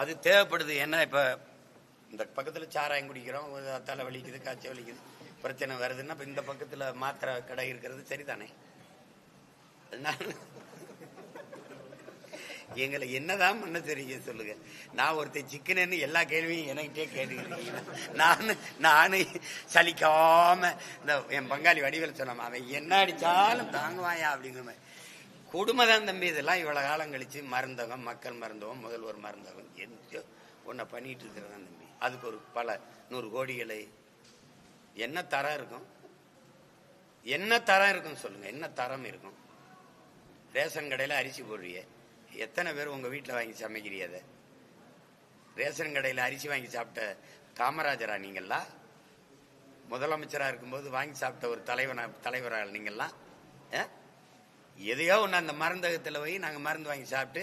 அது தேவைப்படுது. ஏன்னா இப்ப இந்த பக்கத்துல சாராயம் குடிக்கிறோம். தலை வலிக்குது காய்ச்சல் வலிக்குது. பிரச்சனை வருதுன்னா இப்போ இந்த பக்கத்துல மாத்திரை கடை இருக்கிறது சரிதானே? எங்களை என்னதான் பண்ண தெரியுங்க சொல்லுங்க. நான் ஒருத்தன் சிக்கனன்னு எல்லா கேள்வியும் எனக்கிட்டே கேட்டுக்கிறீங்க நானு நானு சலிக்காம இந்த என் பங்காளி வடிவில் சொன்னாம அவன் என்ன அடிச்சாலும் தாங்குவாயா? அப்படிங்கிற மாதிரி. கொடுமை தான் தம்பி இதெல்லாம் இவ்வளவு காலம் கழிச்சு மருந்தகம் மக்கள் மருந்தகம் முதல்வர் மருந்தகம் எந்த ஒன்றை பண்ணிட்டு இருக்கிறதான் தம்பி. அதுக்கு ஒரு பல நூறு கோடிகளை. என்ன தரம் இருக்கும்? என்ன தரம் இருக்கும் சொல்லுங்க. என்ன தரம் இருக்கும்? ரேஷன் கடையில் அரிசி போடுறிய. எத்தனை பேர் உங்க வீட்டில் வாங்கி சமைக்கிறீ அதை? ரேஷன் கடையில் அரிசி வாங்கி சாப்பிட்ட காமராஜரா நீங்களா முதலமைச்சராக இருக்கும்போது வாங்கி சாப்பிட்ட ஒரு தலைவனா தலைவரா நீங்கள்லாம் ஆ? எதையோ ஒன்று அந்த மருந்தகத்தில் போய் நாங்கள் மருந்து வாங்கி சாப்பிட்டு